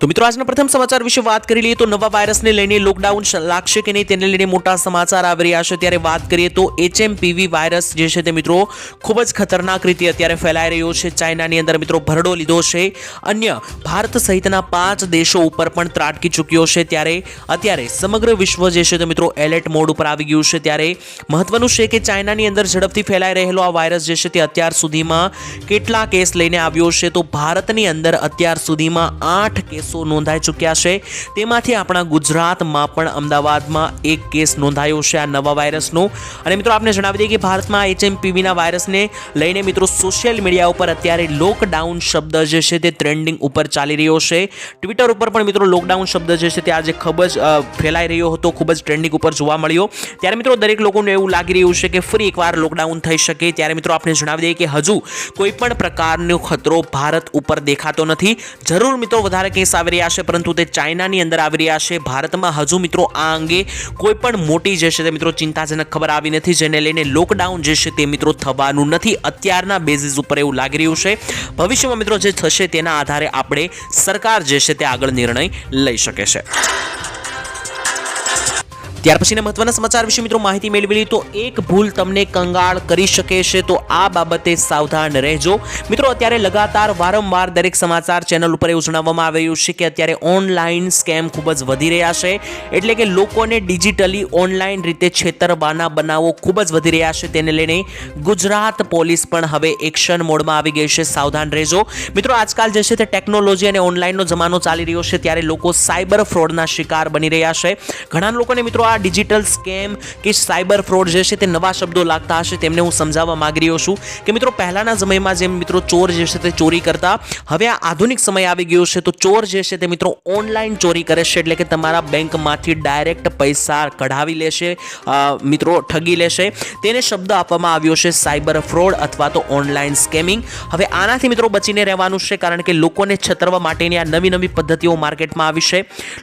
તો મિત્રો, આજના પ્રથમ સમાચાર વિશે વાત કરી લઈએ તો નવા વાયરસને લઈને લોકડાઉન લાગશે કે નહીં તેને લઈને મોટા સમાચાર આવી રહ્યા છે. ત્યારે વાત કરીએ તો એચએમપીવી વાયરસ જે છે તે મિત્રો, ખૂબ જ ખતરનાક રીતે અત્યારે ફેલાઈ રહ્યો છે. ચાઇનાની અંદર મિત્રો ભરડો લીધો છે. અન્ય, ભારત સહિતના પાંચ દેશો ઉપર પણ ત્રાટકી ચૂક્યો છે. ત્યારે, અત્યારે સમગ્ર વિશ્વ જે છે તે મિત્રો એલર્ટ મોડ ઉપર આવી ગયું છે. ત્યારે મહત્વનું છે કે ચાઇનાની અંદર ઝડપથી ફેલાઈ રહેલો આ વાયરસ જે છે તે અત્યાર સુધીમાં કેટલા કેસ લઈને આવ્યો છે. તો ભારતની અંદર અત્યાર સુધીમાં આઠ કેસો નોંધાઈ ચૂક્યા છે. તેમાંથી આપણા ગુજરાતમાં પણ અમદાવાદમાં એક કેસ નોંધાયો છે આ નવા વાયરસનો. અને મિત્રો, આપને જણાવી દઈએ કે ભારતમાં એચએમપીવીના વાયરસને લઈને મિત્રો, સોશિયલ મીડિયા ઉપર અત્યારે લોકડાઉન શબ્દ જે છે તે ટ્રેન્ડિંગ ઉપર ચાલી રહ્યો છે. ટ્વિટર ઉપર પણ મિત્રો, લોકડાઉન શબ્દ જે છે તે આજે ખૂબ જ ફેલાઈ રહ્યો હતો, ખૂબ જ ટ્રેન્ડિંગ ઉપર જોવા મળ્યો. ત્યારે મિત્રો, દરેક લોકોને એવું લાગી રહ્યું છે કે ફરી એકવાર લોકડાઉન થઈ શકે. ત્યારે મિત્રો આપણે જણાવી દઈએ કે હજુ કોઈ પણ પ્રકારનો ખતરો ભારત ઉપર દેખાતો નથી. જરૂર મિત્રો, વધારે કેસ આવી રહ્યા છે, પરંતુ તે ચાઇનાની અંદર આવી રહ્યા છે. ભારતમાં હજુ મિત્રો આ અંગે કોઈ પણ મોટી જે છે તે મિત્રો ચિંતાજનક ખબર આવી નથી, જેને લઈને લોકડાઉન જે છે તે મિત્રો થવાનું નથી. અત્યારના બેઝિસ ઉપર એવું લાગી રહ્યું છે. ભવિષ્યમાં મિત્રો જે થશે તેના આધારે આપણે સરકાર જે છે તે આગળ નિર્ણય લઈ શકે છે. ત્યાર પછીના મહત્વના સમાચાર વિશે મિત્રો માહિતી મેળવી લઈએ તો એક ભૂલ તમને કંગાળ કરી શકે છે, તો આ બાબતે સાવધાન રહેજો. મિત્રો, અત્યારે લગાતાર વારંવાર દરેક સમાચાર ચેનલ ઉપર એવું જણાવવામાં આવ્યું છે કે અત્યારે ઓનલાઈન સ્કેમ ખૂબ જ વધી રહ્યા છે. એટલે કે લોકોને ડિજિટલી ઓનલાઈન રીતે છેતરવાના બનાવો ખૂબ જ વધી રહ્યા છે. તેને લઈને ગુજરાત પોલીસ પણ હવે એક્શન મોડમાં આવી ગઈ છે. સાવધાન રહેજો. મિત્રો, આજકાલ જે છે તે ટેકનોલોજી અને ઓનલાઈનનો જમાનો ચાલી રહ્યો છે, ત્યારે લોકો સાયબર ફ્રોડના શિકાર બની રહ્યા છે. ઘણા લોકોને મિત્રો આ ડિજિટલ સ્કેમ કે સાયબર ફ્રોડ જે છે તે નવા શબ્દો લાગતા હશે તેમને હું સમજાવવા માંગી રહ્યો છું. કે મિત્રો, પહેલાના સમયમાં જેમ મિત્રો ચોર જે છે તે ચોરી કરતા, હવે આ આધુનિક સમય આવી ગયો છે તો ચોર જે છે તે મિત્રો ઓનલાઈન ચોરી કરે છે એટલે કે તમારા બેંકમાંથી ડાયરેક્ટ પૈસા કઢાવી લેશે મિત્રો ઠગી લેશે. તેને શબ્દ આપવામાં આવ્યો છે સાયબર ફ્રોડ અથવા તો ઓનલાઈન સ્કેમિંગ. હવે આનાથી મિત્રો બચીને રહેવાનું છે કારણ કે લોકોને છતરવા માટેની આ નવી નવી પદ્ધતિઓ માર્કેટમાં આવી છે.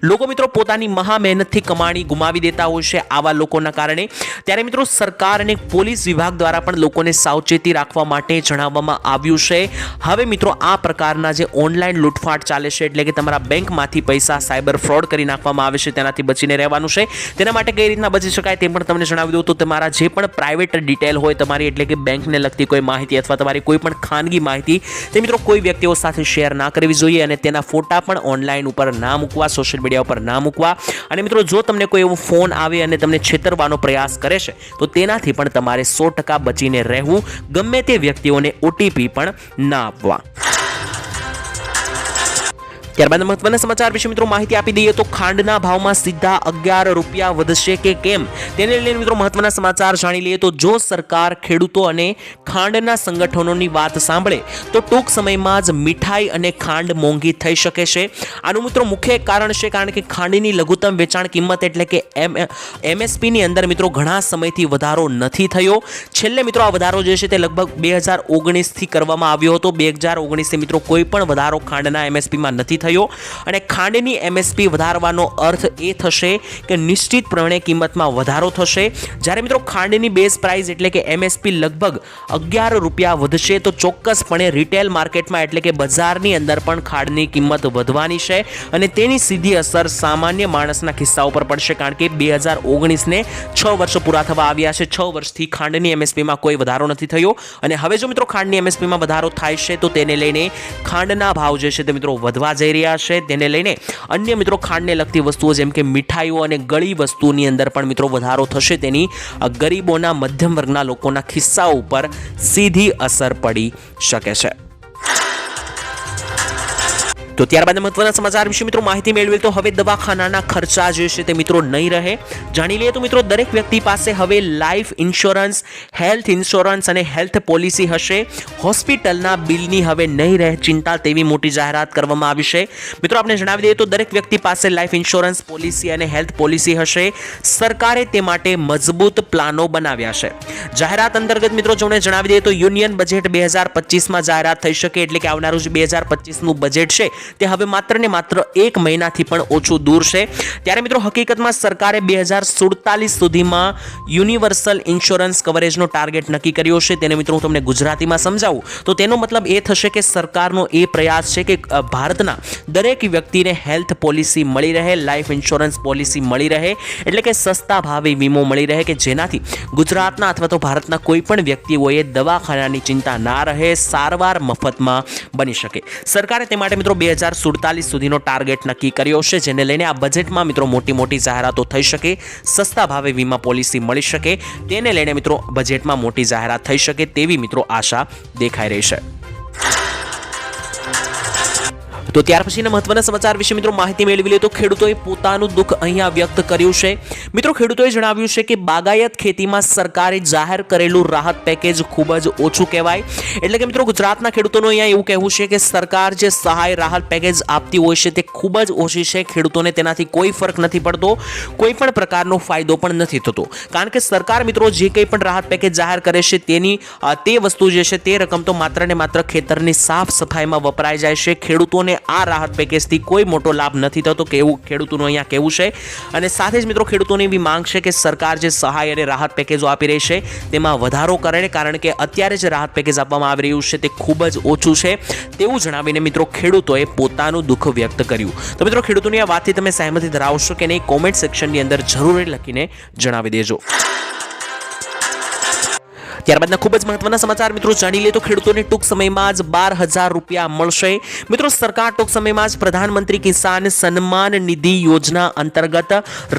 લોકો મિત્રો પોતાની મહા મહેનતથી કમાણી ગુમાવી દેતા હોય છે આવા લોકોના કારણે. ત્યારે મિત્રો સરકાર અને પોલીસ વિભાગ દ્વારા પણ લોકોને સાવચેતી રાખવા માટે જણાવવામાં આવ્યું છે. હવે મિત્રો આ પ્રકારના જે ઓનલાઈન લૂંટફાટ ચાલે છે, એટલે કે તમારા બેંકમાંથી પૈસા સાયબર ફ્રોડ કરી નાખવામાં આવે છે, તેનાથી બચીને રહેવાનું છે. તેના માટે કઈ રીતના બચી શકાય તે પણ તમને જણાવી દઉં. તો તમારા જે પણ પ્રાઇવેટ ડિટેલ હોય, તમારી એટલે કે બેંકને લગતી કોઈ માહિતી અથવા તમારી કોઈ પણ ખાનગી માહિતી, તે મિત્રો કોઈ વ્યક્તિઓ સાથે શેર ના કરવી જોઈએ અને તેના ફોટા પણ ઓનલાઈન ઉપર ના મૂકવા, સોશિયલ મીડિયા ઉપર ના મૂકવા. અને મિત્રો જો તમને કોઈ એવો ફોન આવે અને તમને છેતરવાનો પ્રયાસ કરે છે, તો તેનાથી પણ તમારે સો ટકા બચીને રહેવું, ગમે તે વ્યક્તિઓને ઓટીપી પણ ના આપવા. ત્યારબાદ મહત્વના સમાચાર વિશે મિત્રો માહિતી આપી દઈએ તો ખાંડના ભાવમાં સીધા અગિયાર રૂપિયા વધશે કે કેમ? તેને લઈને મિત્રો મહત્વના સમાચાર જાણી લઈએ તો જો સરકાર ખેડૂતો અને ખાંડના સંગઠનોની વાત સાંભળે તો ટૂંક સમયમાં જ મીઠાઈ અને ખાંડ મોંઘી થઈ શકે છે. આનું મિત્રો મુખ્ય કારણ છે કારણ કે ખાંડની લઘુત્તમ વેચાણ કિંમત એટલે કે એમ, એમએસપીની અંદર મિત્રો ઘણા સમયથી વધારો નથી થયો. છેલ્લે મિત્રો આ વધારો જે છે તે લગભગ બે હજાર ઓગણીસથી કરવામાં આવ્યો હતો. બે હજાર ઓગણીસથી મિત્રો કોઈ પણ વધારો ખાંડના એમએસપીમાં નથી થયો અને ખાંડની એમએસપી વધારવાનો અર્થ એ થશે કે નિશ્ચિતપણે કિંમતમાં વધારો થશે. જ્યારે મિત્રો ખાંડની બેઝ પ્રાઇસ એટલે કે એમએસપી લગભગ અગિયાર રૂપિયા વધશે, તો ચોક્કસપણે રિટેલ માર્કેટમાં એટલે કે બજારની અંદર પણ ખાંડની કિંમત વધવાની છે અને તેની સીધી અસર સામાન્ય માણસના ખિસ્સા ઉપર પડશે, કારણ કે બે હજાર ઓગણીસને છ વર્ષ પૂરા થવા આવ્યા છે. છ વર્ષથી ખાંડની એમએસપીમાં કોઈ વધારો નથી થયો અને હવે જો મિત્રો ખાંડની એમએસપીમાં વધારો થાય છે, તો તેને લઈને ખાંડના ભાવ જે છે તે મિત્રો વધવા જઈ રહ્યા છે તેને લઈને અન્ય મિત્રો ખાંડને લગતી વસ્તુઓ જેમ કે મીઠાઈઓ અને ગળી વસ્તુની અંદર પણ મિત્રો વધારો થશે તેની ગરીબોના મધ્યમ વર્ગના લોકોના ખિસ્સા ઉપર સીધી અસર પડી શકે છે. તો ત્યારબાદ મહત્વના સમાચાર વિશે મિત્રો માહિતી મેળવેલ તો હવે દવાખાનાના ખર્ચા જે છે તે મિત્રો નહીં રહે. જાણી લઈએ તો મિત્રો દરેક વ્યક્તિ પાસે હવે લાઈફ ઇન્સ્યોરન્સ હેલ્થ ઇન્સ્યોરન્સ અને હેલ્થ પોલિસી હશે. હોસ્પિટલના બિલની હવે નહીં રહે ચિંતા તેવી મોટી જાહેરાત કરવામાં આવી છે. મિત્રો આપણે જણાવી દઈએ તો દરેક વ્યક્તિ પાસે લાઈફ ઇન્સ્યોરન્સ પોલિસી અને હેલ્થ પોલિસી હશે. સરકારે તે માટે મજબૂત પ્લાનો બનાવ્યા છે. જાહેરાત અંતર્ગત મિત્રો જોને જણાવી દઈએ તો યુનિયન બજેટ બે હજાર પચીસમાં જાહેરાત થઈ શકે એટલે કે આવનારું જે બે હજાર પચીસનું બજેટ છે તે હવે માત્ર ને માત્ર એક મહિનાથી પણ ઓછું દૂર છે. ત્યારે મિત્રો હકીકતમાં સરકારે બે હજાર સુડતાલીસ સુધીમાં યુનિવર્સલ ઇન્સ્યોરન્સ કવરેજનો ટાર્ગેટ નક્કી કર્યો છે. તેને મિત્રો હું તમને ગુજરાતીમાં સમજાવું. તો તેનો મતલબ એ થશે કે સરકારનો એ પ્રયાસ છે કે ભારતના દરેક વ્યક્તિને હેલ્થ પોલિસી મળી રહે, લાઈફ ઇન્સ્યોરન્સ પોલિસી મળી રહે, એટલે કે સસ્તા ભાવે વીમો મળી રહે, કે જેનાથી ગુજરાતના અથવા તો ભારતના કોઈ પણ વ્યક્તિઓએ દવાખાનાની ચિંતા ના રહે, સારવાર મફતમાં બની શકે. સરકારે તે માટે મિત્રો બે હજાર સુડતાલીસ સુધીનો ટાર્ગેટ નક્કી કર્યો છે, જેને લઈને આ બજેટમાં મિત્રો મોટી મોટી જાહેરાતો થઈ શકે, સસ્તા ભાવે વીમા પોલિસી મળી શકે, તેને લઈને મિત્રો બજેટમાં મોટી જાહેરાત થઈ શકે તેવી મિત્રો આશા દેખાઈ રહી છે. તો ત્યાર પછીના મહત્વના સમાચાર વિશે મિત્રો માહિતી મેળવી લે તો ખેડૂતોએ પોતાનું દુઃખ અહીંયા વ્યક્ત કર્યું છે. મિત્રો ખેડૂતોએ જણાવ્યું છે કે બાગાયત ખેતીમાં સરકારે જાહેર કરેલું રાહત પેકેજ ખૂબ જ ઓછું કહેવાય. એટલે કે મિત્રો ગુજરાતના ખેડૂતોનું અહીંયા એવું કહેવું છે કે સરકાર જે સહાય રાહત પેકેજ આપતી હોય છે તે ખૂબ જ ઓછી છે. ખેડૂતોને તેનાથી કોઈ ફરક નથી પડતો, કોઈ પણ પ્રકારનો ફાયદો પણ નથી થતો. કારણ કે સરકાર મિત્રો જે કંઈ પણ રાહત પેકેજ જાહેર કરે છે તેની તે વસ્તુ જે છે તે રકમ તો માત્ર ને માત્ર ખેતરની સાફ સફાઈમાં વપરાઈ જાય છે. ખેડૂતોને આ રાહત પેકેજથી કોઈ મોટો લાભ નથી થતો કેવું ખેડૂતોનું અહીંયા કહેવું છે. અને સાથે જ મિત્રો ખેડૂતોની એવી માંગ છે કે સરકાર જે સહાય અને રાહત પેકેજો આપી રહી છે, તેમાં વધારો કરે કારણ કે અત્યારે જે રાહત પેકેજ આપવામાં આવી રહ્યું છે તે ખૂબ જ ઓછું છે. તેવું જણાવીને મિત્રો ખેડૂતોએ પોતાનું દુઃખ વ્યક્ત કર્યું. તો મિત્રો ખેડૂતોની આ વાતથી તમે સહેમતી ધરાવશો કે નહીં કોમેન્ટ સેક્શનની અંદર જરૂર લખીને જણાવી દેજો. ત્યારબાદના ખૂબ જ મહત્વના સમાચાર. મિત્રો, જાણી લે તો ખેડૂતોને ટૂંક સમયમાં જ બાર હજાર રૂપિયા મળશે. મિત્રો, સરકાર ટૂંક સમયમાં જ પ્રધાનમંત્રી કિસાન સન્માન નિધિ યોજના અંતર્ગત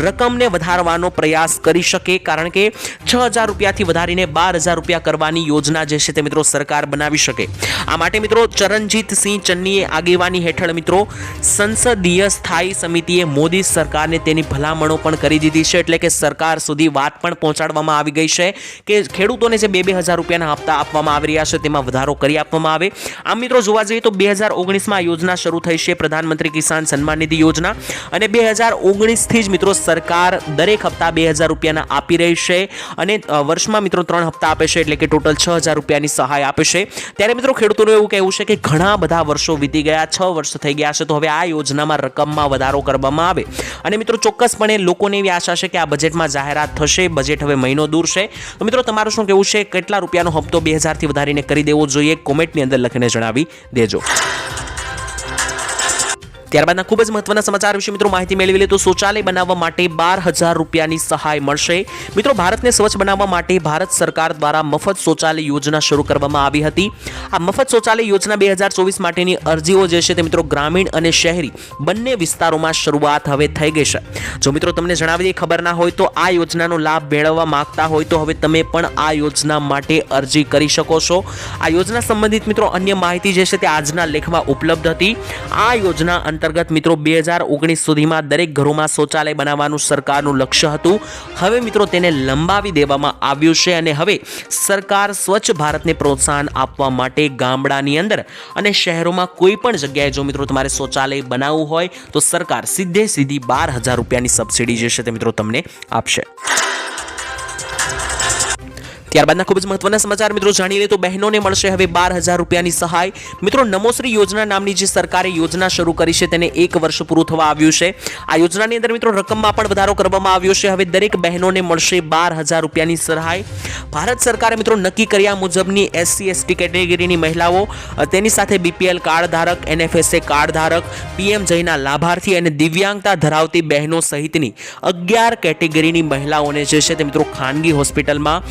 રકમને વધારવાનો પ્રયાસ કરી શકે, કારણ કે છ હજાર રૂપિયાથી વધારીને બાર હજાર રૂપિયા કરવાની યોજના જે છે તે, મિત્રો, સરકાર બનાવી શકે. આ માટે, મિત્રો ચરણજીતસિંહ ચન્નીએ આગેવાની હેઠળ, મિત્રો, સંસદીય સ્થાયી સમિતિએ મોદી સરકારને તેની ભલામણો પણ કરી દીધી છે, એટલે કે સરકાર સુધી વાત પણ પહોંચાડવામાં આવી ગઈ છે કે ખેડૂતોને જે બે બે હજાર રૂપિયાના હપ્તા આપવામાં આવી રહ્યા છે. તેમાં વધારો કરી આપવામાં આવે. આમ મિત્રો, જોવા જઈએ તો બે હજાર ઓગણીસમાં આ યોજના શરૂ થઈ છે. પ્રધાનમંત્રી કિસાન સન્માન નિધિ યોજના. અને બે હજાર ઓગણીસથી જ મિત્રો, સરકાર દરેક હપ્તા બે હજાર રૂપિયાના આપી રહી છે. અને વર્ષમાં મિત્રો ત્રણ હપ્તા આપે છે, એટલે કે ટોટલ છ હજાર રૂપિયાની સહાય આપે છે. ત્યારે મિત્રો, ખેડૂતોનું એવું કહેવું છે કે ઘણા બધા વર્ષો વીતી ગયા, છ વર્ષ થઈ ગયા છે. તો હવે આ યોજનામાં રકમમાં વધારો કરવામાં આવે. અને મિત્રો, ચોક્કસપણે લોકોને એવી આશા છે કે આ બજેટમાં જાહેરાત થશે. બજેટ હવે મહિનો દૂર છે. તો મિત્રો, તમારું શું કહેવું છે? કેટલા રૂપિયાનો હપ્તો બે હજારથી વધારીને કરી દેવો જોઈએ કોમેન્ટની અંદર લખીને જણાવી દેજો. ત્યારબાદના ખૂબ જ મહત્વના સમાચાર વિશે મિત્રો માહિતી મેળવી લે તો શૌચાલય બનાવવા માટે બાર હજાર રૂપિયાની સહાય મળશે. મિત્રો ભારતને સ્વચ્છ બનાવવા માટે ભારત સરકાર દ્વારા મફત શૌચાલય યોજના શરૂ કરવામાં આવી હતી. આ મફત શૌચાલય યોજના બે હજાર ચોવીસ માટેની અરજીઓ જે છે તે મિત્રો ગ્રામીણ અને શહેરી બંને વિસ્તારોમાં શરૂઆત હવે થઈ ગઈ છે. જો મિત્રો તમને જણાવી દઈએ ખબર ના હોય તો આ યોજનાનો લાભ મેળવવા માંગતા હોય તો હવે તમે પણ આ યોજના માટે અરજી કરી શકો છો. આ યોજના સંબંધિત મિત્રો અન્ય માહિતી જે છે તે આજના લેખમાં ઉપલબ્ધ હતી. આ યોજના અંતર્ગત મિત્રો બે હજાર ઓગણીસ સુધીમાં દરેક ઘરોમાં શૌચાલય બનાવવાનું સરકારનું લક્ષ્ય હતું. હવે મિત્રો તેને લંબાવી દેવામાં આવ્યું છે અને હવે સરકાર સ્વચ્છ ભારતને પ્રોત્સાહન આપવા માટે ગામડાની અંદર અને શહેરોમાં કોઈ પણ જગ્યાએ જો મિત્રો તમારે શૌચાલય બનાવવું હોય તો સરકાર સીધે સીધી બાર હજાર રૂપિયાની સબસિડી જે છે તે મિત્રો તમને આપશે. ત્યારબાદના ખૂબ જ મહત્વના સમાચાર. મિત્રો, જાણી લઈએ તો બહેનોને મળશે હવે બાર હજાર રૂપિયાની સહાય. મિત્રો, નમોશ્રી યોજના નામની જે સરકારે યોજના શરૂ કરી છે તેને એક વર્ષ પૂરું થવા આવ્યું છે. આ યોજનાની અંદર, મિત્રો, રકમમાં પણ વધારો કરવામાં આવ્યો છે. હવે દરેક બહેનોને મળશે બાર હજાર રૂપિયાની સહાય. ભારત સરકારે, મિત્રો, નક્કી કર્યા મુજબની એસસી, એસટી કેટેગરીની મહિલાઓ તેની સાથે બીપીએલ કાર્ડ ધારક, એનએફએસએ કાર્ડ ધારક, પીએમ જયના લાભાર્થી અને દિવ્યાંગતા ધરાવતી બહેનો સહિતની અગિયાર કેટેગરીની મહિલાઓને જે છે તે, મિત્રો, ખાનગી હોસ્પિટલમાં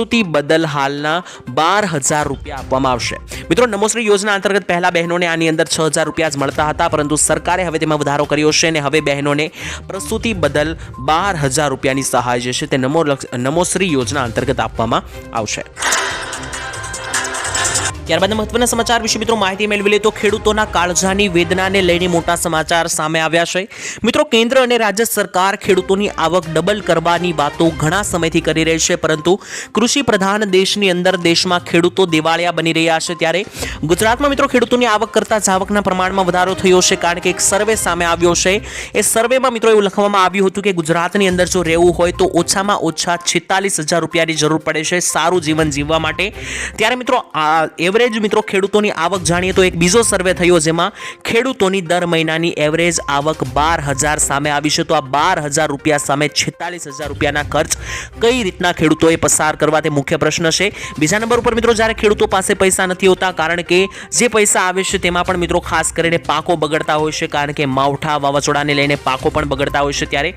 પ્રસૂતિ બદલ હાલના બાર હજાર રૂપિયા આપવામાં આવશે. મિત્રો, નમોશ્રી યોજના અંતર્ગત પહેલા બહેનોને આની અંદર છ હજાર રૂપિયા જ મળતા હતા, પરંતુ સરકારે હવે તેમાં વધારો કર્યો છે અને હવે બહેનોને પ્રસૂતિ બદલ બાર હજાર રૂપિયાની સહાય જે છે તે નમો નમોશ્રી યોજના અંતર્ગત આપવામાં આવશે. ત્યારબાદ મહત્વના સમાચાર વિશે મિત્રો માહિતી મેળવી લે તો ખેડૂતોના કાળજાની વેદનાને લઈને મોટા સમાચાર સામે આવ્યા છે. મિત્રો, કેન્દ્ર અને રાજ્ય સરકાર ખેડૂતોની આવક ડબલ કરવાની વાતો ઘણા સમયથી કરી રહી છે, પરંતુ કૃષિ પ્રધાન દેશની અંદર દેશમાં ખેડૂતો દિવાળિયા બની રહ્યા છે ત્યારે ગુજરાતમાં મિત્રો ખેડૂતોની આવક કરતાં જાવકના પ્રમાણમાં વધારો થયો છે, કારણ કે એક સર્વે સામે આવ્યો છે. એ સર્વેમાં મિત્રો એવું લખવામાં આવ્યું હતું કે ગુજરાતની અંદર જો રહેવું હોય તો ઓછામાં ઓછા છેતાલીસ હજાર રૂપિયાની જરૂર પડે છે, સારું જીવન જીવવા માટે. ત્યારે મિત્રો, આ એવરેજ એવરેજ મિત્રો ખેડૂતોની આવક જાણીએ તો એક બીજો સર્વે થયો જેમાં ખેડૂતોની દર મહિનાની એવરેજ આવક બાર હજાર સામે આવી છે. તો આ બાર હજાર રૂપિયા સામે છેતાલીસ હજાર રૂપિયાના ખર્ચ કઈ રીતના ખેડૂતોએ પસાર કરવા તે મુખ્ય પ્રશ્ન છે. બીજા નંબર ઉપર મિત્રો જ્યારે ખેડૂતો પાસે પૈસા નથી હોતા કારણ કે જે પૈસા આવે છે તેમાં પણ મિત્રો ખાસ કરીને પાકો બગડતા હોય છે કારણ કે માવઠા વાવાઝોડાને લઈને પાકો પણ બગડતા હોય છે ત્યારે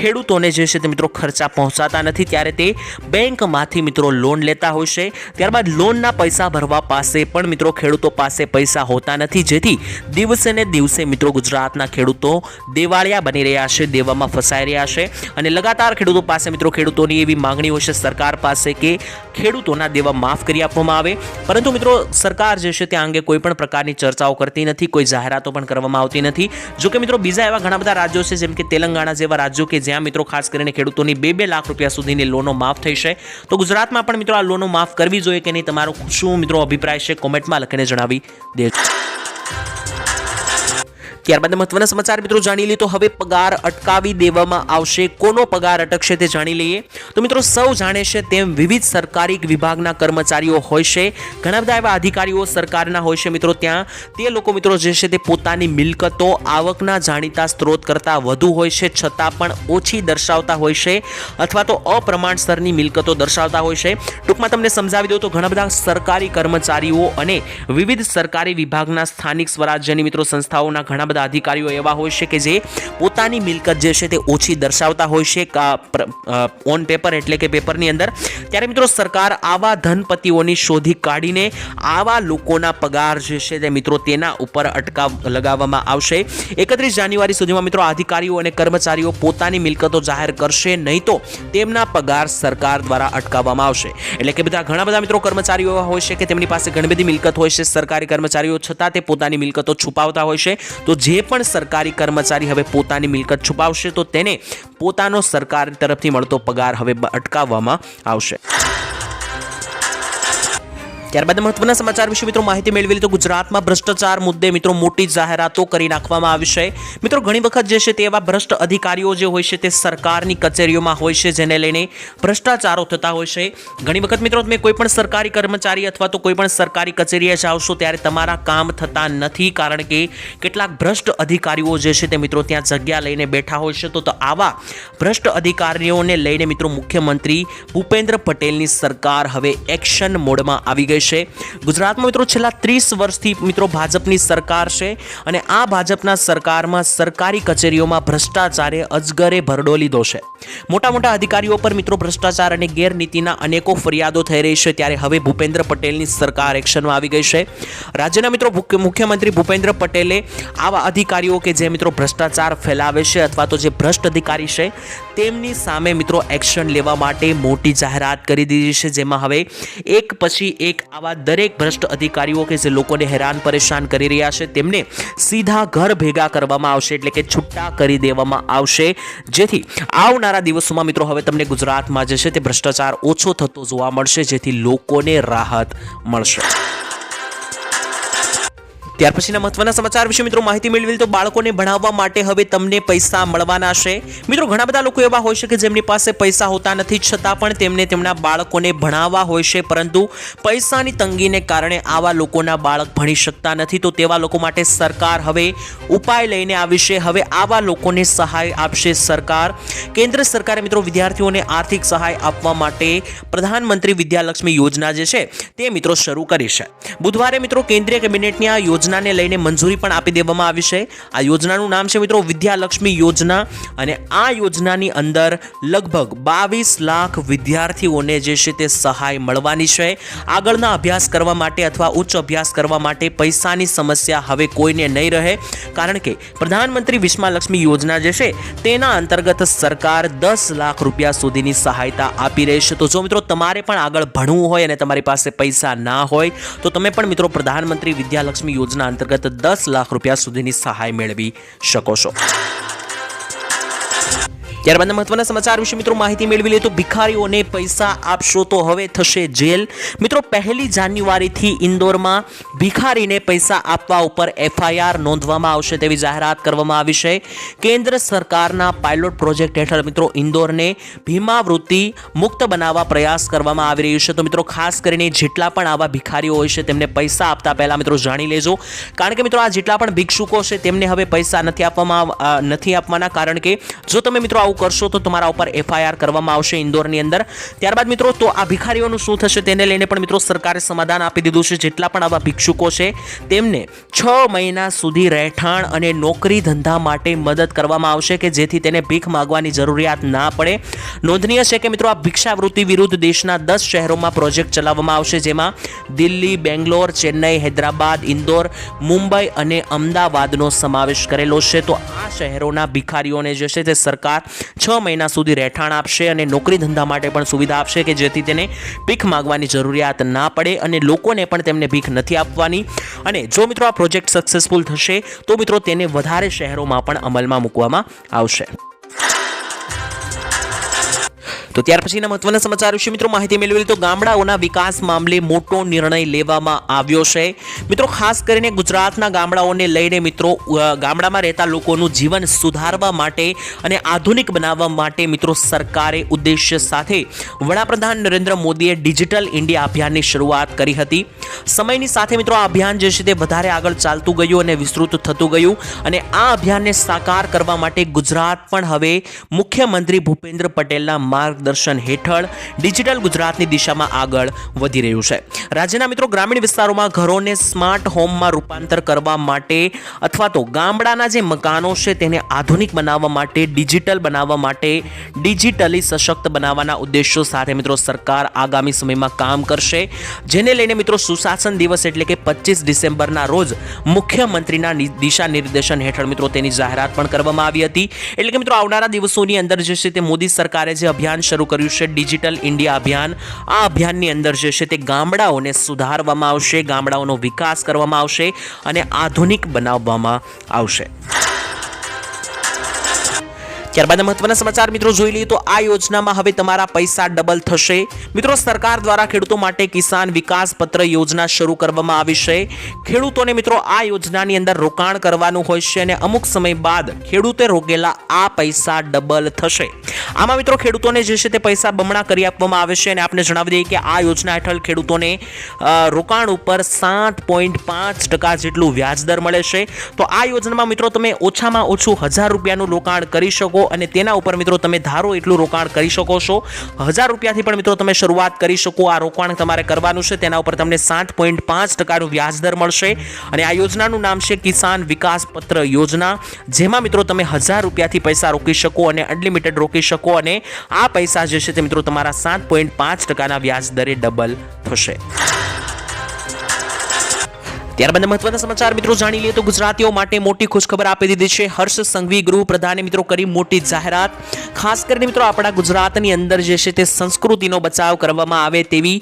ખેડૂતોને જે છે તે મિત્રો ખર્ચા પહોંચાતા નથી. ત્યારે તે બેંકમાંથી મિત્રો લોન લેતા હોય છે. ત્યારબાદ લોનના પૈસા ભરવા પાસે પણ મિત્રો ખેડૂતો પાસે પૈસા હોતા નથી. જેથી દિવસે ને દિવસે મિત્રો ગુજરાતના ખેડૂતો દેવાળિયા બની રહ્યા છે, દેવામાં ફસાઈ રહ્યા છે અને લગાતાર ખેડૂતો પાસે મિત્રો ખેડૂતોની એવી માંગણી હોય છે, સરકાર પાસે કે ખેડૂતોના દેવા માફ કરી આપવામાં આવે. પરંતુ મિત્રો સરકાર જે છે ત્યાં અંગે કોઈ પણ પ્રકારની ચર્ચાઓ કરતી નથી, કોઈ જાહેરાતો પણ કરવામાં આવતી નથી. જો કે મિત્રો બીજા એવા ઘણા બધા રાજ્યો છે, જેમ કે તેલંગાણા જેવા રાજ્યો કે જ્યાં મિત્રો ખાસ કરીને ખેડૂતોની બે બે લાખ રૂપિયા સુધીની લોનો માફ થઈ છે. તો ગુજરાતમાં પણ મિત્રો આ લોનો માફ કરવી જોઈએ કે નહીં, તમારો શું મિત્રો અભિપ્રાય છે કોમેન્ટમાં લખીને જણાવી દેજો. ત્યારબાદ મહત્વના સમાચાર મિત્રો જાણી લઈએ તો હવે પગાર અટકાવી દેવામાં આવશે. કોનો પગાર અટકશે તે જાણી લઈએ. તો મિત્રો સૌ જાણે છે તેમ વિવિધ સરકારી વિભાગના કર્મચારીઓ હોય છે. ઘણા બધા એવા અધિકારીઓ સરકારના હોય છે મિત્રો ત્યાં. તે લોકો મિત્રો જે છે તે પોતાની મિલકતો આવકના જાણીતા સ્ત્રોત કરતાં વધુ હોય છે. છતાં પણ ઓછી દર્શાવતા હોય છે અથવા તો અપ્રમાણસરની મિલકતો દર્શાવતા હોય છે. ટૂંકમાં તમને સમજાવી દઉં તો ઘણા બધા સરકારી કર્મચારીઓ અને વિવિધ સરકારી વિભાગના સ્થાનિક સ્વરાજ્યની મિત્રો સંસ્થાઓના ઘણા બધા અધિકારીઓ એવા હોય છે કે જે પોતાની મિલકત જે છે તે ઓછી દર્શાવતા હોય છે ઓન પેપર એટલે કે પેપરની અંદર. ત્યારે મિત્રો સરકાર આવા ધનપતિઓની શોધી કાઢીને આવા લોકોના પગાર જે છે તે મિત્રો તેના ઉપર અટકાવ લગાવવામાં આવશે. એકત્રીસ જાન્યુઆરી સુધીમાં મિત્રો અધિકારીઓ અને કર્મચારીઓ પોતાની મિલકતો જાહેર કરશે, નહીં તો તેમના પગાર સરકાર દ્વારા અટકાવવામાં આવશે. એટલે કે બધા ઘણા બધા મિત્રો કર્મચારીઓ એવા હોય છે કે તેમની પાસે ઘણી બધી મિલકત હોય છે, સરકારી કર્મચારીઓ, છતાં તે પોતાની મિલકતો છુપાવતા હોય છે. તો જે પણ સરકારી કર્મચારી હવે પોતાની મિલકત છુપાવશે, તો તેને પોતાનો સરકાર તરફથી મળતો પગાર હવે અટકાવવામાં આવશે. ત્યારબાદ મહત્વના સમાચાર વિશે મિત્રો માહિતી મેળવેલી તો ગુજરાતમાં ભ્રષ્ટાચાર મુદ્દે મિત્રો મોટી જાહેરાતો કરી નાખવામાં આવી છે. મિત્રો ઘણી વખત જે છે તે એવા ભ્રષ્ટ અધિકારીઓ જે હોય છે તે સરકારની કચેરીઓમાં હોય છે જેને લઈને ભ્રષ્ટાચારો થતા હોય છે. ઘણી વખત મિત્રો તમે કોઈ પણ સરકારી કર્મચારી અથવા તો કોઈ પણ સરકારી કચેરીએ જાવશો ત્યારે તમારા કામ થતા નથી કારણ કે કેટલાક ભ્રષ્ટ અધિકારીઓ જે છે તે મિત્રો ત્યાં જગ્યા લઈને બેઠા હોય છે. તો આવા ભ્રષ્ટ અધિકારીઓને લઈને મિત્રો મુખ્યમંત્રી ભૂપેન્દ્ર પટેલની સરકાર હવે એક્શન મોડમાં આવી ગઈ છે. ગુજરાતમાં મિત્રો છેલ્લા ત્રીસ વર્ષથી મિત્રો ભાજપની સરકાર છે અને આ ભાજપના સરકારમાં સરકારી કચેરીઓમાં ભ્રષ્ટાચારે અજગરે ભરડો લીધો છે. મોટા મોટા અધિકારીઓ પર મિત્રો ભ્રષ્ટાચાર અને ગેરનીતિના અનેકો ફરિયાદો થઈ રહી છે ત્યારે હવે ભૂપેન્દ્ર પટેલની સરકાર એક્શનમાં આવી ગઈ છે. રાજ્યના મિત્રો મુખ્યમંત્રી ભૂપેન્દ્ર પટેલે આવા અધિકારીઓ કે જે મિત્રો ભ્રષ્ટાચાર ફેલાવે છે અથવા તો જે ભ્રષ્ટ અધિકારી છે, તેમની સામે મિત્રો એક્શન લેવા માટે મોટી જાહેરાત કરી દીધી છે. જેમાં હવે એક પછી એક આવા દરેક ભ્રષ્ટ અધિકારીઓ કે જે લોકોને હેરાન પરેશાન કરી રહ્યા છે, તેમને સીધા ઘર ભેગા કરવામાં આવશે, એટલે કે છૂટા કરી દેવામાં આવશે. જેથી આવનારા દિવસોમાં મિત્રો, હવે તમને ગુજરાતમાં જે છે તે ભ્રષ્ટાચાર ઓછો થતો જોવા મળશે, જેથી લોકોને રાહત મળશે. ત્યાર પછીના મહત્વના સમાચાર વિશે મિત્રો માહિતી મેળવી તો બાળકોને ભણાવવા માટે હવે તમને પૈસા મળવાના છે. મિત્રો ઘણા બધા લોકો એવા હોય છે કે જેમની પાસે પૈસા હોતા નથી, છતાં પણ તેમને તેમના બાળકોને ભણાવવા હોય છે. પરંતુ પૈસાની તંગીને કારણે આવા લોકોના બાળક ભણી શકતા નથી. તો તેવા લોકો માટે સરકાર હવે ઉપાય લઈને આવી છે. હવે આવા લોકોને સહાય આપશે સરકાર. કેન્દ્ર સરકારે મિત્રો વિદ્યાર્થીઓને આર્થિક સહાય આપવા માટે પ્રધાનમંત્રી વિદ્યાલક્ષ્મી યોજના જે છે તે મિત્રો શરૂ કરી છે. બુધવારે મિત્રો કેન્દ્રીય કેબિનેટની આ યોજના યોજનાને લઈને મંજૂરી પણ આપી દેવામાં આવી છે. આ યોજનાનું નામ છે મિત્રો વિદ્યાલક્ષ્મી યોજના અને આ યોજનાની અંદર લગભગ બાવીસ લાખ વિદ્યાર્થીઓને જે છે તે સહાય મળવાની છે. આગળના અભ્યાસ કરવા માટે અથવા ઉચ્ચ અભ્યાસ કરવા માટે પૈસાની સમસ્યા હવે કોઈને નહીં રહે. કારણ કે પ્રધાનમંત્રી વિશ્વાલક્ષ્મી યોજના જે છે તેના અંતર્ગત સરકાર દસ લાખ રૂપિયા સુધીની સહાયતા આપી રહી છે. તો જો મિત્રો તમારે પણ આગળ ભણવું હોય અને તમારી પાસે પૈસા ના હોય, તો તમે પણ મિત્રો પ્રધાનમંત્રી વિદ્યાલક્ષ્મી યોજના અંતર્ગત દસ લાખ રૂપિયા સુધીની સહાય મેળવી શકો છો. ત્યારબાદ મહત્વના સમાચાર વિશે મિત્રો માહિતી મેળવી લે તો ભિખારીઓને પૈસા આપશો તો હવે થશે જેલ. મિત્રો, પહેલી જાન્યુઆરીથી ઇન્દોરમાં ભિખારીને પૈસા આપવા ઉપર એફઆઈઆર નોંધવામાં આવશે તેવી જાહેરાત કરવામાં આવી છે. કેન્દ્ર સરકારના પાયલોટ પ્રોજેક્ટ હેઠળ મિત્રો ઇન્દોરને ભીમાવૃત્તિ મુક્ત બનાવવા પ્રયાસ કરવામાં આવી રહ્યું છે. તો મિત્રો, ખાસ કરીને જેટલા પણ આવા ભિખારીઓ હોય છે તેમને પૈસા આપતા પહેલા મિત્રો જાણી લેજો. કારણ કે મિત્રો, આ જેટલા પણ ભિક્ષુકો છે તેમને હવે પૈસા નથી આપવામાં નથી આપવાના. કારણ કે જો તમે મિત્રો આવું કરશો તો તમારા ઉપર એફઆઈઆર કરવામાં આવશે ઇન્દોરની અંદર. ત્યારબાદ મિત્રો, તો આ ભિખારીઓનું શું થશે તેને લઈને પણ મિત્રો સરકારે સમાધાન આપી દીધું છે. જેટલા પણ આવા ભિક્ષુકો છે, તેમને છ મહિના સુધી રહેઠાણ અને નોકરી ધંધા માટે મદદ કરવામાં આવશે કે જેથી તેને ભીખ માગવાની જરૂરિયાત ના પડે. નોંધનીય છે કે મિત્રો, આ ભિક્ષાવૃત્તિ વિરુદ્ધ દેશના દસ શહેરોમાં પ્રોજેક્ટ ચલાવવામાં આવશે, જેમાં દિલ્હી, બેંગ્લોર, ચેન્નઈ, હૈદરાબાદ, ઇન્દોર, મુંબઈ અને અમદાવાદનો સમાવેશ કરેલો છે. તો આ શહેરોના ભિખારીઓને જે છે તે સરકાર છ મહિના સુધી રહેઠાણ આપશે અને નોકરી ધંધા માટે પણ સુવિધા આપશે કે જેથી તેને ભીખ માગવાની જરૂરિયાત ના પડે અને લોકોને પણ તેમને ભીખ નથી આપવાની. અને જો મિત્રો આ પ્રોજેક્ટ સક્સેસફુલ થશે, તો મિત્રો તેને વધારે શહેરોમાં પણ અમલમાં મૂકવામાં આવશે. તો ત્યાર પછીના મહત્વના સમાચાર વિશે મિત્રો, માહિતી મેળવેલી તો ગામડાઓના વિકાસ મામલે મોટો નિર્ણય લેવામાં આવ્યો છે. મિત્રો, ખાસ કરીને ગુજરાતના ગામડાઓને લઈને મિત્રો ગામડામાં રહેતા લોકોનું જીવન સુધારવા માટે અને આધુનિક બનાવવા માટે મિત્રો સરકારે ઉદ્દેશ્ય સાથે વડાપ્રધાન નરેન્દ્ર મોદીએ ડિજિટલ ઇન્ડિયા અભિયાનની શરૂઆત કરી હતી. સમયની સાથે મિત્રો, આ અભિયાન જે છે તે વધારે આગળ ચાલતું ગયું અને વિસ્તૃત થતું ગયું અને આ અભિયાનને સાકાર કરવા માટે ગુજરાત પણ હવે મુખ્યમંત્રી ભૂપેન્દ્ર પટેલના માર્ગદર્શન હેઠળ ડિજિટલ ગુજરાતની દિશામાં આગળ વધી રહ્યું છે. રાજ્યના મિત્રો ગ્રામીણ વિસ્તારોમાં ઘરોને સ્માર્ટ હોમમાં રૂપાંતર કરવા માટે અથવા તો ગામડાના જે મકાનો છે તેને આધુનિક બનાવવા માટે, ડિજિટલ બનાવવા માટે, ડિજિટલી સશક્ત બનાવવાના ઉદ્દેશો સાથે મિત્રો સરકાર આગામી સમયમાં કામ કરશે. જેને લઈને મિત્રો સુશાસન દિવસ એટલે કે પચીસ ડિસેમ્બરના રોજ મુખ્યમંત્રીના દિશા નિર્દેશન હેઠળ મિત્રો તેની જાહેરાત પણ કરવામાં આવી હતી. એટલે કે મિત્રો આવનારા દિવસોની અંદર જે છે તે મોદી સરકારે જે અભિયાન શરૂ કર્યું છે ડિજિટલ ઇન્ડિયા અભિયાન. આ અભિયાનની અંદર જે છે તે ગામડાઓને સુધારવામાં આવશે, ગામડાઓનો વિકાસ કરવામાં આવશે અને આધુનિક બનાવવામાં આવશે. ત્યારબાદ મહત્વના સમાચાર મિત્રો જોઈ લઈએ તો આ યોજનામાં હવે તમારા પૈસા ડબલ થશે. મિત્રો સરકાર દ્વારા ખેડૂતો માટે કિસાન વિકાસ પત્ર યોજના શરૂ કરવામાં આવી છે. ખેડૂતોને મિત્રો આ યોજનાની અંદર રોકાણ કરવાનું હોય છે અને અમુક સમય બાદ ખેડૂતે રોકેલા આ પૈસા ડબલ થશે. આમાં મિત્રો ખેડૂતોને જે છે તે પૈસા બમણા કરી આપવામાં આવે છે અને આપણે જણાવી દઈએ કે આ યોજના હેઠળ ખેડૂતોને રોકાણ ઉપર સાત પોઈન્ટ પાંચ ટકા જેટલું વ્યાજદર મળે છે. તો આ યોજનામાં મિત્રો તમે ઓછામાં ઓછું હજાર રૂપિયાનું રોકાણ કરી શકો. અને તેના ઉપર મિત્રો તમે ધારો એટલું રોકાણ કરી શકો છો. હજાર રૂપિયાથી પણ મિત્રો તમે શરૂઆત કરી શકો. આ રોકાણ તમારે કરવાનું છે. તેના ઉપર તમને સાત પોઈન્ટ પાંચ ટકાનું વ્યાજદર મળશે. અને આ યોજનાનું નામ છે કિસાન વિકાસ પત્ર યોજના. જેમાં મિત્રો તમે હજાર રૂપિયાથી પૈસા રોકી શકો અને અનલિમિટેડ રોકી શકો અને આ પૈસા જે છે તે મિત્રો તમારા સાત પોઈન્ટ પાંચ ટકાના વ્યાજ દરે ડબલ થશે. ત્યારબાદ મહત્વના સમાચાર, મિત્રો જાણી લઈએ તો ગુજરાતીઓ માટે મોટી ખુશખબર આપી દીધી છે. હર્ષ સંઘવી ગૃહ પ્રધાને મિત્રો કરી મોટી જાહેરાત. ખાસ કરીને મિત્રો આપણા ગુજરાતની અંદર જે છે તે સંસ્કૃતિનો બચાવ કરવામાં આવે તેવી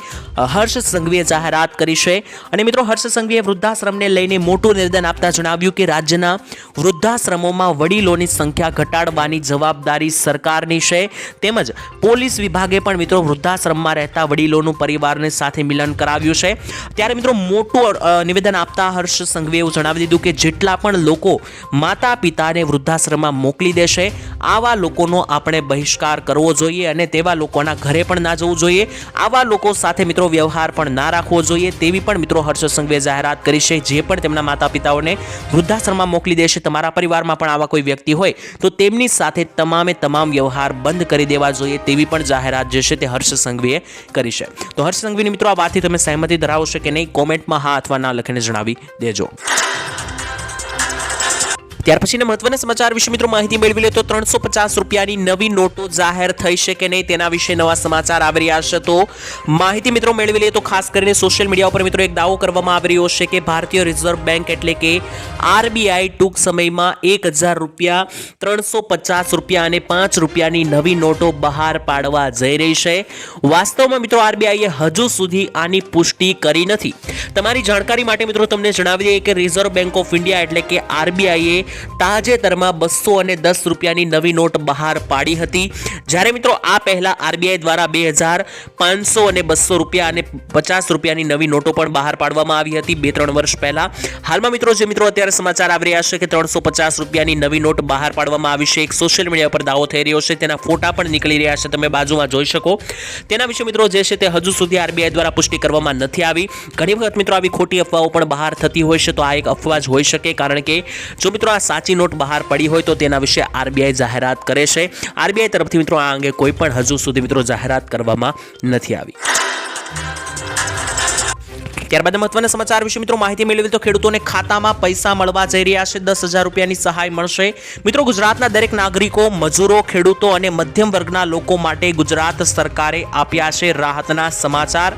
હર્ષ સંઘવીએ જાહેરાત કરી છે. અને મિત્રો હર્ષ સંઘવીએ વૃદ્ધાશ્રમને લઈને મોટું નિવેદન આપતા જણાવ્યું કે રાજ્યના વૃદ્ધાશ્રમોમાં વડીલોની સંખ્યા ઘટાડવાની જવાબદારી સરકારની છે. તેમજ પોલીસ વિભાગે પણ મિત્રો વૃદ્ધાશ્રમમાં રહેતા વડીલોનું પરિવારને સાથે મિલન કરાવ્યું છે. ત્યારે મિત્રો મોટું નિવેદન આપતા હર્ષ સંઘવીએ જણાવી દીધું કે જેટલા પણ લોકો માતા પિતાને વૃદ્ધાશ્રમમાં મોકલી દેશે આવા લોકોનો આપણે બહિષ્કાર કરવો જોઈએ અને તેવા લોકોના ઘરે પણ ના જવું જોઈએ. આવા લોકો સાથે મિત્રો વ્યવહાર પણ ના રાખવો જોઈએ. તેવી પણ મિત્રો હર્ષ સંઘવે જાહેરાત કરી છે. જે પણ તેમના માતા પિતાઓને વૃદ્ધાશ્રમમાં મોકલી દેશે, તમારા પરિવારમાં પણ આવા કોઈ વ્યક્તિ હોય, તો તેમની સાથે તમામે તમામ વ્યવહાર બંધ કરી દેવા જોઈએ તેવી પણ જાહેરાત જે છે તે હર્ષ સંઘવીએ કરી છે. તો હર્ષ સંઘવીની મિત્રો, આ વાતથી તમે સહેમતી ધરાવો કે નહીં? કોમેન્ટમાં હા અથવા ના લખીને જણાવી દેજો. ત્યાર પછીના મહત્વના સમાચાર વિશે મિત્રો માહિતી મેળવી લે તો ત્રણસો પચાસ રૂપિયાની નવી નોટો જાહેર થઈ છે કે નહીં તેના વિશે નવા સમાચાર આવી રહ્યા છે. તો માહિતી મિત્રો મેળવી લે તો ખાસ કરીને સોશિયલ મીડિયા ઉપર મિત્રો એક દાવો કરવામાં આવી રહ્યો છે કે ભારતીય રિઝર્વ બેંક એટલે કે આરબીઆઈ ટૂંક સમયમાં એક હજાર રૂપિયા, ત્રણસો પચાસ રૂપિયા અને પાંચ રૂપિયાની નવી નોટો બહાર પાડવા જઈ રહી છે. વાસ્તવમાં મિત્રો આરબીઆઈએ હજુ સુધી આની પુષ્ટિ કરી નથી. તમારી જાણકારી માટે મિત્રો તમને જણાવી દઈએ કે રિઝર્વ બેંક ઓફ ઇન્ડિયા એટલે કે આરબીઆઈએ તાજેતરમાં બસો અને દસ રૂપિયાની નવી નોટ બહાર પાડી હતી. જ્યારે મિત્રો આ પહેલાં આરબીઆઈ દ્વારા બે હજાર પાંચસો અને બસો રૂપિયા અને પચાસ રૂપિયાની નવી નોટો પણ બહાર પાડવામાં આવી હતી બે ત્રણ વર્ષ પહેલાં. હાલમાં મિત્રો જે મિત્રો અત્યારે સમાચાર આવી રહ્યા છે કે ત્રણસો પચાસ રૂપિયાની નવી નોટ બહાર પાડવામાં આવી છે. એક સોશિયલ મીડિયા પર દાવો થઈ રહ્યો છે. તેના ફોટા પણ નીકળી રહ્યા છે. તમે બાજુમાં જોઈ શકો. તેના વિશે મિત્રો જે છે તે હજુ સુધી આરબીઆઈ દ્વારા પુષ્ટિ કરવામાં નથી આવી. ઘણી વખત મિત્રો આવી ખોટી અફવાઓ પણ બહાર થતી હોય છે. તો આ એક અફવા જ હોઈ શકે. કારણ કે જો મિત્રો આ સાચી નોટ બહાર પડી હોય તો તેના વિશે આરબીઆઈ જાહેરાત કરે છે. આરબીઆઈ તરફથી મિત્રો આ અંગે કોઈ પણ હજુ સુધી મિત્રો જાહેરાત કરવામાં નથી આવી. ત્યારબાદ મહત્વના સમાચાર વિશે મિત્રો માહિતી મેળવી તો ખેડૂતોને ખાતામાં પૈસા મળવા જઈ રહ્યા છે. દસ હજાર રૂપિયાની સહાય મળશે. મિત્રો ગુજરાતના દરેક નાગરિકો, મજૂરો, ખેડૂતો અને મધ્યમ વર્ગના લોકો માટે ગુજરાત સરકારે આપ્યા છે રાહતના સમાચાર.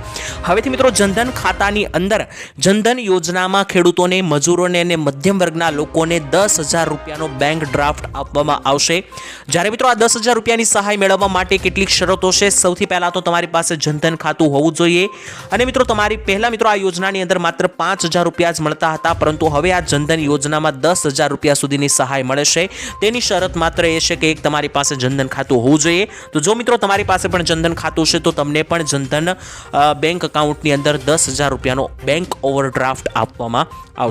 હવેથી મિત્રો જનધન ખાતાની અંદર જનધન યોજનામાં ખેડૂતોને, મજૂરોને અને મધ્યમ વર્ગના લોકોને દસ હજાર રૂપિયાનો બેંક ડ્રાફ્ટ આપવામાં આવશે. જ્યારે મિત્રો આ દસ હજાર રૂપિયાની સહાય મેળવવા માટે કેટલીક શરતો છે. સૌથી પહેલાં તો તમારી પાસે જનધન ખાતું હોવું જોઈએ. અને મિત્રો તમારી પહેલાં મિત્રો આ યોજનાની અંદર માત્ર પાંચ હજાર રૂપિયા જ મળતા હતા, પરંતુ હવે આ જનધન યોજનામાં દસ હજાર રૂપિયા સુધીની સહાય મળે છે. તેની શરત માત્ર એ છે કે એક તમારી પાસે જનધન ખાતું હોવું જોઈએ. તો જો મિત્રો તમારી પાસે પણ જનધન ખાતું છે, તો તમને પણ જનધન બેંક એકાઉન્ટની અંદર દસ હજાર રૂપિયાનો બેંક ઓવરડ્રાફ્ટ આપવામાં આવશે.